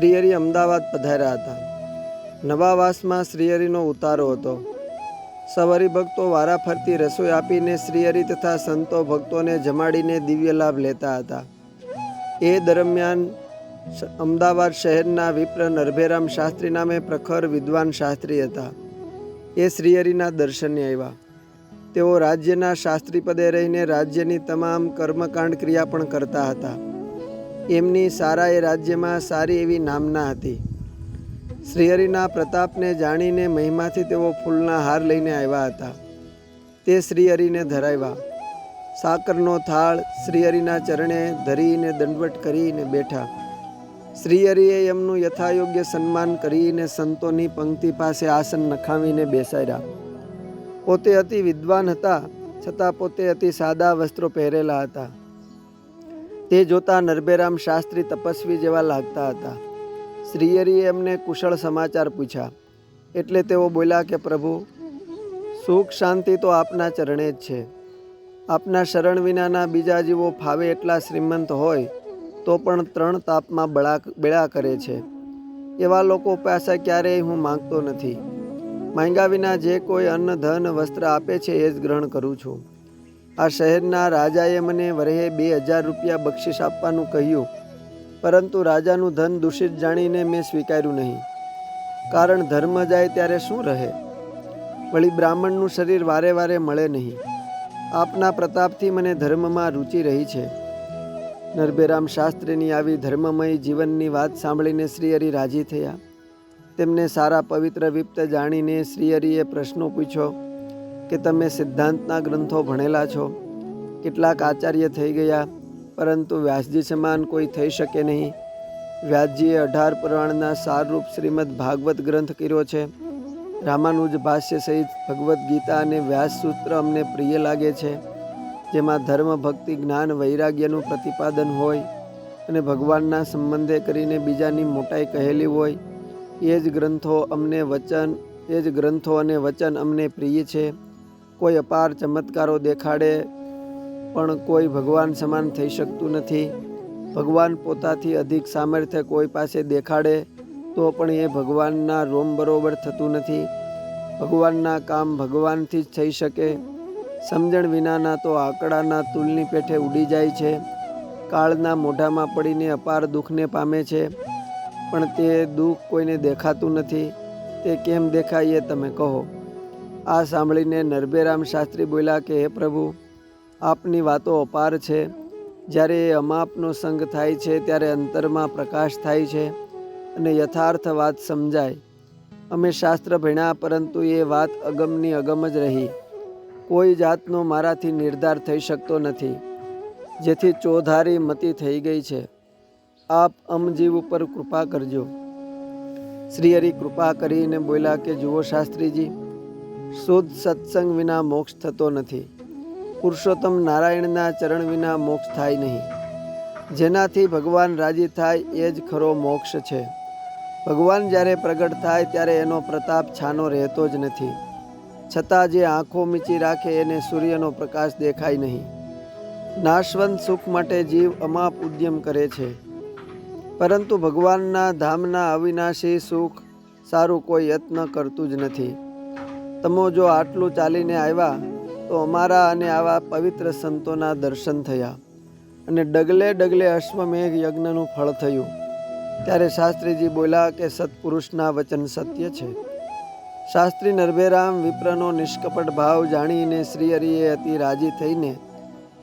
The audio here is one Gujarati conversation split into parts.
શ્રીહરિ અમદાવાદ પધાર્યા હતા. નવાવાસમાં શ્રીહરિનો ઉતારો હતો. સવારી ભક્તો વારાફરતી રસોઈ આપીને શ્રીહરિ તથા સંતો ભક્તોને જમાડીને દિવ્ય લાભ લેતા હતા. એ દરમિયાન અમદાવાદ શહેરના વિપ્ર નરભેરામ શાસ્ત્રી નામે પ્રખર વિદ્વાન શાસ્ત્રી હતા. એ શ્રીહરિના દર્શને આવ્યા. તેઓ રાજ્યના શાસ્ત્રી પદે રહીને રાજ્યની તમામ કર્મકાંડ ક્રિયા પણ કરતા હતા. એમની સારા એ રાજ્યમાં સારી એવી નામના હતી. શ્રીહરિના પ્રતાપને જાણીને મહિમાથી તેઓ ફૂલના હાર લઈને આવ્યા હતા. તે શ્રીહરિને ધરાવ્યા. સાકરનો થાળ શ્રીહરિના ચરણે ધરીને દંડવટ કરીને બેઠા. શ્રીહરિએ એમનું યથાયોગ્ય સન્માન કરીને સંતોની પંક્તિ પાસે આસન નખાવીને બેસાડ્યા. પોતે અતિ વિદ્વાન હતા, છતાં પોતે અતિ સાદા વસ્ત્રો પહેરેલા હતા. તે જોતા નરભેરામ શાસ્ત્રી તપસ્વી જેવા લાગતા હતા. શ્રીયરીએ એમને કુશળ સમાચાર પૂછ્યા. એટલે તેઓ બોલ્યા કે, પ્રભુ, સુખ શાંતિ તો આપના ચરણે જ છે. આપના શરણ વિનાના બીજા જીવો ફાવે એટલા શ્રીમંત હોય, તો પણ ત્રણ તાપમાં બળા બેળા કરે છે. એવા લોકો પાસે ક્યારેય હું માંગતો નથી. માંગ્યા વિના જે કોઈ અન્ન, ધન, વસ્ત્ર આપે છે એ જ ગ્રહણ કરું છું. આ શહેરના રાજાએ મને વરહે બે હજાર રૂપિયા બક્ષિસ આપવાનું કહ્યું. પરંતુ રાજાનું ધન દૂષિત જાણીને મેં સ્વીકાર્યું નહીં. કારણ ધર્મ જાય ત્યારે શું રહે? વળી બ્રાહ્મણનું શરીર વારે વારે મળે નહીં. આપના પ્રતાપથી મને ધર્મમાં રુચિ રહી છે. નરભેરામ શાસ્ત્રીની આવી ધર્મમય જીવનની વાત સાંભળીને શ્રીહરિ રાજી થયા. તેમને સારા પવિત્ર વિપ્ત જાણીને શ્રીહરિએ પ્રશ્નો પૂછ્યો કે તમે સિદ્ધાંતના ગ્રંથો ભણેલા છો? કેટલાક આચાર્ય થઈ ગયા, પરંતુ વ્યાસજી સમાન કોઈ થઈ શકે નહીં. વ્યાસજીએ અઢાર પુરાણના સારરૂપ શ્રીમદ ભાગવત ગ્રંથ કર્યો છે. રામાનુજ ભાષ્ય સહિત ભગવદ્ ગીતા અને વ્યાસ સૂત્ર અમને પ્રિય લાગે છે. જેમાં ધર્મ, ભક્તિ, જ્ઞાન, વૈરાગ્યનું પ્રતિપાદન હોય અને ભગવાનના સંબંધે કરીને બીજાની મોટાઈ કહેલી હોય, એ જ ગ્રંથો અમને વચન, એ જ ગ્રંથો અને વચન અમને પ્રિય છે. કોઈ અપાર ચમત્કારો દેખાડે, પણ કોઈ ભગવાન સમાન થઈ શકતું નથી. ભગવાન પોતાથી અધિક સામર્થ્ય કોઈ પાસે દેખાડે, તો પણ એ ભગવાનના રોમ બરોબર થતું નથી. ભગવાનના કામ ભગવાનથી જ થઈ શકે. સમજણ વિનાના તો આંકડાના તુલની પેઠે ઉડી જાય છે. કાળના મોઢામાં પડીને અપાર દુઃખને પામે છે. પણ તે દુઃખ કોઈને દેખાતું નથી. તે કેમ દેખાય એ તમે કહો. આ સાંભળીને નરભેરામ શાસ્ત્રી બોલ્યા કે, હે પ્રભુ, આપની વાતો અપાર છે. જ્યારે એ અમાપનો સંગ થાય છે, ત્યારે અંતરમાં પ્રકાશ થાય છે અને યથાર્થ વાત સમજાય. અમે શાસ્ત્ર ભણ્યા, પરંતુ એ વાત અગમની અગમ જ રહી. કોઈ જાતનો મારાથી નિર્ધાર થઈ શકતો નથી. જેથી ચોધારી મતી થઈ ગઈ છે. આપ અમજીવ ઉપર કૃપા કરજો. શ્રીહરિ કૃપા કરીને બોલ્યા કે, જુઓ શાસ્ત્રીજી શુદ્ધ સત્સંગ વિના મોક્ષ થતો નથી. પુરુષોત્તમ નારાયણના ચરણ વિના મોક્ષ થાય નહીં. જેનાથી ભગવાન રાજી થાય એ જ ખરો મોક્ષ છે. ભગવાન જ્યારે પ્રગટ થાય ત્યારે એનો પ્રતાપ છાનો રહેતો જ નથી. છતાં જે આંખો મીચી રાખે એને સૂર્યનો પ્રકાશ દેખાય નહીં. નાશવંત સુખ માટે જીવ અમાપ ઉદ્યમ કરે છે. પરંતુ ભગવાનના ધામના અવિનાશી સુખ સારું કોઈ યત્ન કરતું જ નથી. તમે જો આટલું ચાલીને આવ્યા, તો અમારા અને આવા પવિત્ર સંતોના દર્શન થયા. અને ડગલે ડગલે અશ્વમેઘ યજ્ઞનું ફળ થયું. ત્યારે શાસ્ત્રીજી બોલ્યા કે, સત્પુરુષના વચન સત્ય છે. શાસ્ત્રી નરભેરામ વિપ્રનો નિષ્કપટ ભાવ જાણીને શ્રીહરિએ અતિ રાજી થઈને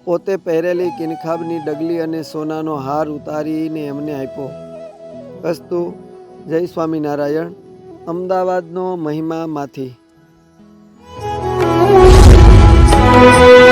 પોતે પહેરેલી કિનખાબની ડગલી અને સોનાનો હાર ઉતારીને એમને આપ્યો. અસ્તુ, જય સ્વામિનારાયણ, અમદાવાદનો મહિમામાંથી Thank you.